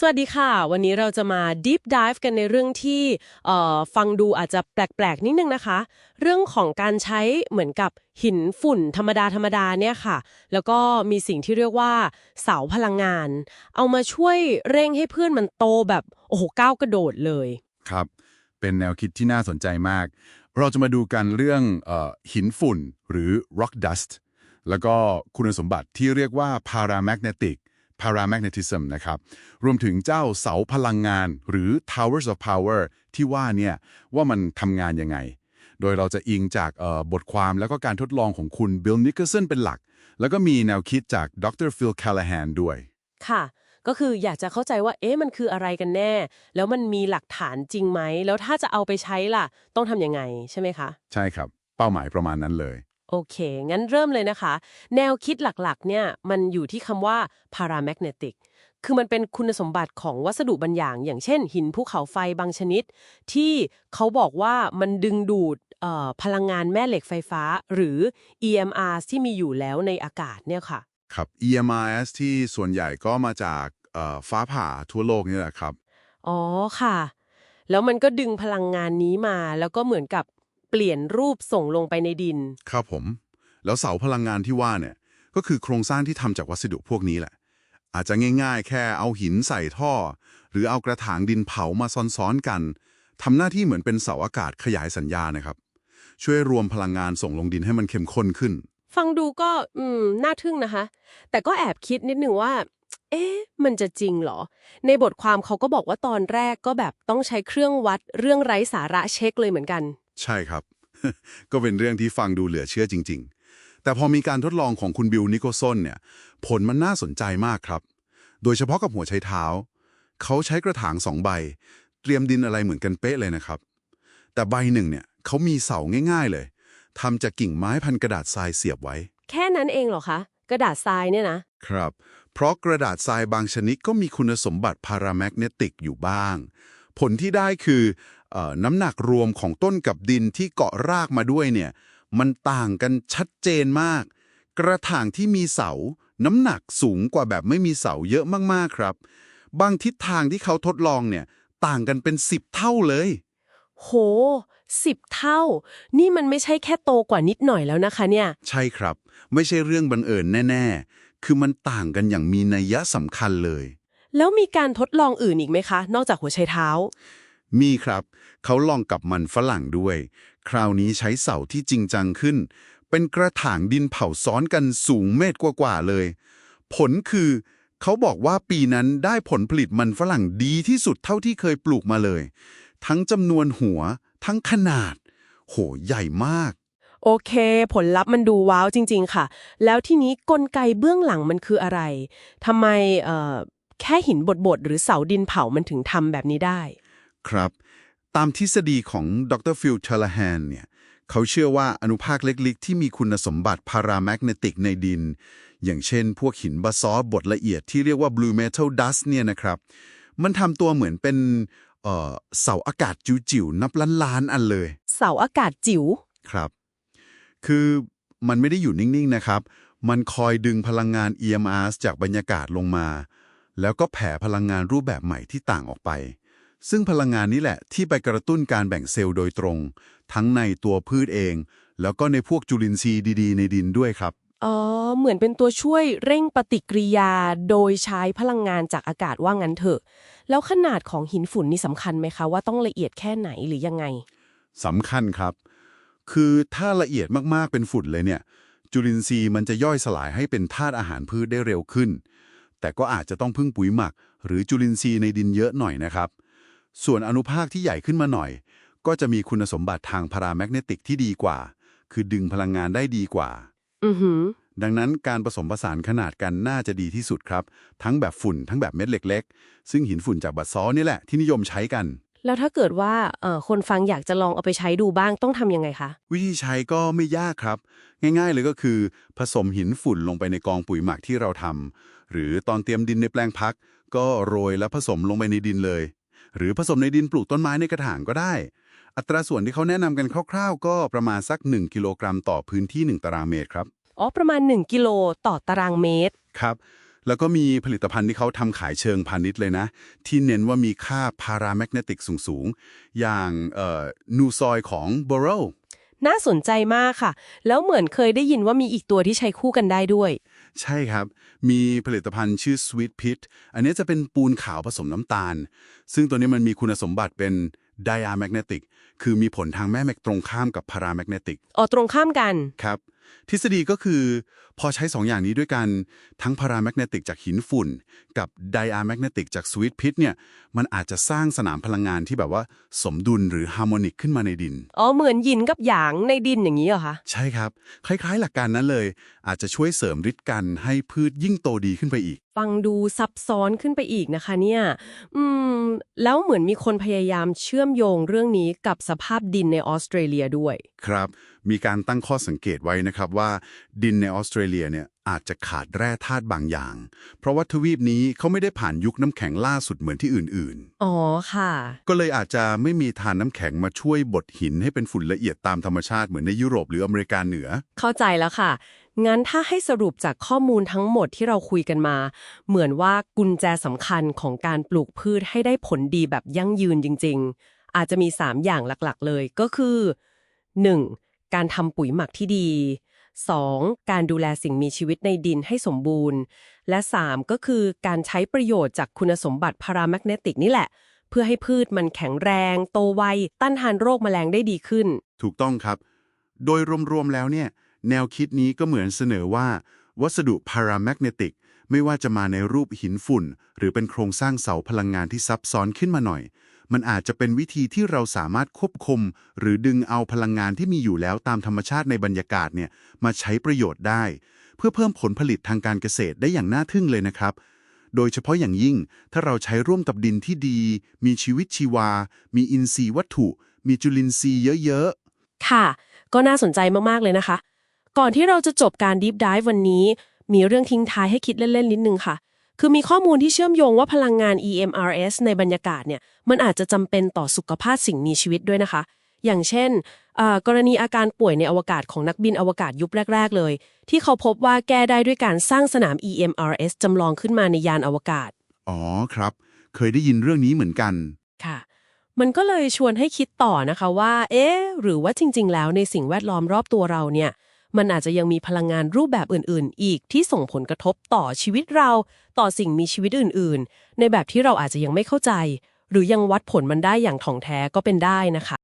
สวัสดีค่ะ วันนี้เราจะมา deep dive กันในเรื่องที่ฟังดูอาจจะแปลก ๆ นิดนึงนะคะ เรื่องของการใช้เหมือนกับหินฝุ่นธรรมดาธรรมดาเนี่ยค่ะ แล้วก็มีสิ่งที่เรียกว่าเสาพลังงาน เอามาช่วยเร่งให้เพื่อนมันโตแบบ โอ้โหก้าวกระโดดเลย ครับ เป็นแนวคิดที่น่าสนใจมาก เราจะมาดูกันเรื่องอหินฝุ่นหรือ rock dust แล้วก็คุณสมบัติที่เรียกว่า paramagnetic paramagnetism นะครับ รวมถึงเจ้าเสาพลังงานหรือ towers of power ที่ว่าเนี่ยว่ามันทำงานยังไง โดยเราจะอิงจากเอ่อบทความแล้วก็การทดลองของคุณบิลนิ c เ l สันเป็นหลัก แล้วก็มีแนวคิดจากดรฟิลแคล l แ h นด้วย ค่ะ ก็คืออยากจะเข้าใจว่า เอ๊ะมันคืออะไรกันแน่ แล้วมันมีหลักฐานจริงไหม แล้วถ้าจะเอาไปใช้ล่ะ ต้องทำยังไงใช่ไหมคะ ใช่ครับ เป้าหมายประมาณนั้นเลย โอเค งั้นเริ่มเลยนะคะ แนวคิดหลักๆ เนี่ย มันอยู่ที่คำว่า paramagnetic คือมันเป็นคุณสมบัติของวัสดุบางอย่าง อย่างเช่น หินภูเขาไฟบางชนิด ที่เขาบอกว่ามันดึงดูดเอ่อพลังงานแม่เหล็กไฟฟ้า หรือ EMR ที่มีอยู่แล้วในอากาศเนี่ยค่ะ ครับ EMIS ที่ส่วนใหญ่ก็มาจากเอ่อฟ้าผ่าทั่วโลกนี่แหละครับ อ๋อค่ะ แล้วมันก็ดึงพลังงานนี้มาแล้วก็เหมือนกับ เปลี่ยนรูปส่งลงไปในดิน ครับผม แล้วเสาพลังงานที่ว่าเนี่ย ก็คือโครงสร้างที่ทำจากวัสดุพวกนี้แหละ อาจจะง่ายๆ แค่เอาหินใส่ท่อ หรือเอากระถางดินเผามาซ้อนๆกันทำหน้าที่เหมือนเป็นเสาอากาศขยายสัญญาณนะครับ ช่วยรวมพลังงานส่งลงดินให้มันเข้มข้นขึ้น ฟังดูก็อืมน่าทึ่งนะคะ แต่ก็แอบคิดนิดนึงว่า เอ๊ะ มันจะจริงเหรอ ในบทความเขาก็บอกว่าตอนแรกก็แบบต้องใช้เครื่องวัดเรื่องไร้สาระเช็คเลยเหมือนกัน ใช่ครับ ก็เป็นเรื่องที่ฟังดูเหลือเชื่อจริง ๆ แต่พอมีการทดลองของคุณบิลนิโคลสันเนี่ย ผลมันน่าสนใจมากครับ โดยเฉพาะกับหัวไชเท้า เขาใช้กระถางสองใบ เตรียมดินอะไรเหมือนกันเป๊ะเลยนะครับ แต่ใบหนึ่งเนี่ยเขามีเสาง่าย ๆ เลยทำจากกิ่งไม้พันกระดาษทรายเสียบไว้ แค่นั้นเองเหรอคะ กระดาษทรายเนี่ยนะ ครับ เพราะกระดาษทรายบางชนิดก็มีคุณสมบัติพาราแมกเนติกอยู่บ้าง ผลที่ได้คือเออ น้ำหนักรวมของต้นกับดินที่เกาะรากมาด้วยเนี่ยมันต่างกันชัดเจนมาก กระถางที่มีเสา น้ำหนักสูงกว่าแบบไม่มีเสาเยอะมากๆครับ บางทิศทางที่เขาทดลองเนี่ยต่างกันเป็น 10 เท่าเลย โหสิบเท่า นี่มันไม่ใช่แค่โตกว่านิดหน่อยแล้วนะคะเนี่ย ใช่ครับ ไม่ใช่เรื่องบังเอิญแน่ ๆ คือมันต่างกันอย่างมีนัยยะสำคัญเลย แล้วมีการทดลองอื่นอีกไหมคะ นอกจากหัวไชเท้า มีครับ เขาลองกับมันฝรั่งด้วย คราวนี้ใช้เสาที่จริงจังขึ้น เป็นกระถางดินเผาซ้อนกันสูงเมตรกว่าๆเลย ผลคือ เขาบอกว่าปีนั้นได้ผลผลิตมันฝรั่งดีที่สุดเท่าที่เคยปลูกมาเลย ทั้งจำนวนหัว ทั้งขนาด โหใหญ่มากโอเค ผลลัพธ์มันดูว้าวจริง ๆ ค่ะ แล้วทีนี้กลไกเบื้องหลังมันคืออะไรทำไมเอ่อแค่หินบดๆ หรือเสาดินเผามันถึงทำแบบนี้ได้ ครับ ตามทฤษฎีของดรฟิลเทเลแฮนเนี่ยเขาเชื่อว่าอนุภาคเล็กๆ ที่มีคุณสมบัติพาราแมกเนติกในดิน อย่างเช่น พวกหินบาซอลต์บดละเอียดที่เรียกว่า blue metal dust เนี่ยนะครับ มันทำตัวเหมือนเป็นเอ่อเสาอากาศจิ๋วๆ นับล้านๆ อันเลย เสาอากาศจิ๋ว ครับ คือมันไม่ได้อยู่นิ่ง ๆ นะครับ มันคอยดึงพลังงาน EMR จากบรรยากาศลงมา แล้วก็แผ่พลังงานรูปแบบใหม่ที่ต่างออกไป ซึ่งพลังงานนี้แหละที่ไปกระตุ้นการแบ่งเซลล์โดยตรง ทั้งในตัวพืชเอง แล้วก็ในพวกจุลินทรีย์ดีๆ ในดินด้วยครับ อ๋อ เหมือนเป็นตัวช่วยเร่งปฏิกิริยาโดยใช้พลังงานจากอากาศว่างั้นเถอะ แล้วขนาดของหินฝุ่นนี่สำคัญไหมคะว่าต้องละเอียดแค่ไหนหรือยังไงสำคัญครับ คือถ้าละเอียดมากๆเป็นฝุ่นเลยเนี่ย จุลินทรีย์มันจะย่อยสลายให้เป็นธาตุอาหารพืชได้เร็วขึ้น แต่ก็อาจจะต้องพึ่งปุ๋ยหมัก หรือจุลินทรีย์ในดินเยอะหน่อยนะครับ ส่วนอนุภาคที่ใหญ่ขึ้นมาหน่อย ก็จะมีคุณสมบัติทางพาราแมกเนติกที่ดีกว่า คือดึงพลังงานได้ดีกว่า อือหือ ดังนั้นการผสมผสานขนาดกันน่าจะดีที่สุดครับ ทั้งแบบฝุ่นทั้งแบบเม็ดเล็ก ๆ ซึ่งหินฝุ่นจากบัตซอนี่แหละที่นิยมใช้กัน แล้วถ้าเกิดว่าเอ่อคนฟังอยากจะลองเอาไปใช้ดูบ้างต้องทำยังไงคะ วิธีใช้ก็ไม่ยากครับ ง่ายๆเลยก็คือ ผสมหินฝุ่นลงไปในกองปุ๋ยหมักที่เราทำหรือตอนเตรียมดินในแปลงพัก ก็โรยแล้วผสมลงไปในดินเลย หรือผสมในดินปลูกต้นไม้ในกระถางก็ได้ อัตราส่วนที่เขาแนะนำกันคร่าวๆ ก็ประมาณสัก 1 กิโลกรัมต่อพื้นที่ 1 ตารางเมตรครับ อ๋อ ประมาณ 1 กิโลต่อตารางเมตร ครับ แล้วก็มีผลิตภัณฑ์ที่เขาทำขายเชิงพาณิชย์เลยนะ ที่เน้นว่ามีค่าพาราแมกเนติกสูงๆ อย่างเอ่อนูซอยของ b o r o น่าสนใจมากค่ะ แล้วเหมือนเคยได้ยินว่ามีอีกตัวที่ใช้คู่กันได้ด้วย ใช่ครับ มีผลิตภัณฑ์ชื่อ Sweet Pit อันนี้จะเป็นปูนขาวผสมน้ำตาล ซึ่งตัวนี้มันมีคุณสมบัติเป็น diamagnetic คือมีผลทางแม่เหล็กตรงข้ามกับ paramagnetic อ๋อ ตรงข้ามกัน ครับ ทฤษฎีก็คือ พอใช้ 2 อย่างนี้ด้วยกัน ทั้ง paramagnetic จากหินฝุ่น กับ diamagnetic จาก Sweet Pit เนี่ย มันอาจจะสร้างสนามพลังงานที่แบบว่าสมดุลหรือฮาร์โมนิกขึ้นมาในดิน อ๋อ เหมือนหยินกับหยางในดินอย่างนี้เหรอคะ ใช่ครับ คล้ายๆหลักการนั้นเลย อาจจะช่วยเสริมฤทธิ์กันให้พืชยิ่งโตดีขึ้นไปอีก ฟังดูซับซ้อนขึ้นไปอีกนะคะเนี่ย อืม แล้วเหมือนมีคนพยายามเชื่อมโยงเรื่องนี้กับสภาพดินในออสเตรเลียด้วย ครับ มีการตั้งข้อสังเกตไว้นะครับว่าดินในออสเตรเลียเนี่ยอาจจะขาดแร่ธาตุบางอย่าง เพราะว่าทวีปนี้เขาไม่ได้ผ่านยุคน้ำแข็งล่าสุดเหมือนที่อื่นอ๋อค่ะๆก็เลยอาจจะไม่มีทานน้ำแข็งมาช่วยบดหินให้เป็นฝุ่นละเอียดตามธรรมชาติเหมือนในยุโรปหรืออเมริกาเหนือ เข้าใจแล้วค่ะ งั้นถ้าให้สรุปจากข้อมูลทั้งหมดที่เราคุยกันมา เหมือนว่ากุญแจสำคัญของการปลูกพืชให้ได้ผลดีแบบยั่งยืนจริง ๆ อาจจะมี 3 อย่างหลักๆ เลยก็คือ 1. การทำปุ๋ยหมักที่ดี 2. การดูแลสิ่งมีชีวิตในดินให้สมบูรณ์ และ 3 ก็คือการใช้ประโยชน์จากคุณสมบัติพาราแมกเนติกนี่แหละ เพื่อให้พืชมันแข็งแรง โตไว ต้านทานโรคแมลงได้ดีขึ้น ถูกต้องครับ โดยรวมๆแล้วเนี่ย แนวคิดนี้ก็เหมือนเสนอว่า วัสดุพาราแมกเนติกไม่ว่าจะมาในรูปหินฝุ่น หรือเป็นโครงสร้างเสาพลังงานที่ซับซ้อนขึ้นมาหน่อย มันอาจจะเป็นวิธีที่เราสามารถควบคุม หรือดึงเอาพลังงานที่มีอยู่แล้วตามธรรมชาติในบรรยากาศเนี่ยมาใช้ประโยชน์ได้ เพื่อเพิ่มผลผลิตทางการเกษตรได้อย่างน่าทึ่งเลยนะครับ โดยเฉพาะอย่างยิ่ง ถ้าเราใช้ร่วมกับดินที่ดี มีชีวิตชีวา มีอินทรีย์วัตถุ มีจุลินทรีย์เยอะๆ ค่ะ ก็น่าสนใจมากๆเลยนะคะ ก่อนที่เราจะจบการ Deep Dive วันนี้ มีเรื่องทิ้งท้ายให้คิดเล่นๆนิดนึงค่ะ คือมีข้อมูลที่เชื่อมโยงว่าพลังงาน EMRS ในบรรยากาศเนี่ยมันอาจจะจำเป็นต่อสุขภาพสิ่งมีชีวิตด้วยนะคะ อย่างเช่นอ่ากรณีอาการป่วยในอวกาศของนักบินอวกาศยุคแรก ๆ เลย ที่เขาพบว่าแก้ได้ด้วยการสร้างสนาม EMRS จำลองขึ้นมาในยานอวกาศ อ๋อครับ เคยได้ยินเรื่องนี้เหมือนกันค่ะมันก็เลยชวนให้คิดต่อนะคะว่า เอ๊ะหรือว่าจริง ๆ แล้วในสิ่งแวดล้อมรอบตัวเราเนี่ย มันอาจจะยังมีพลังงานรูปแบบอื่นๆ อีกที่ส่งผลกระทบต่อชีวิตเรา ต่อสิ่งมีชีวิตอื่น ๆ ในแบบที่เราอาจจะยังไม่เข้าใจ หรือยังวัดผลมันได้อย่างถ่องแท้ก็เป็นได้นะคะ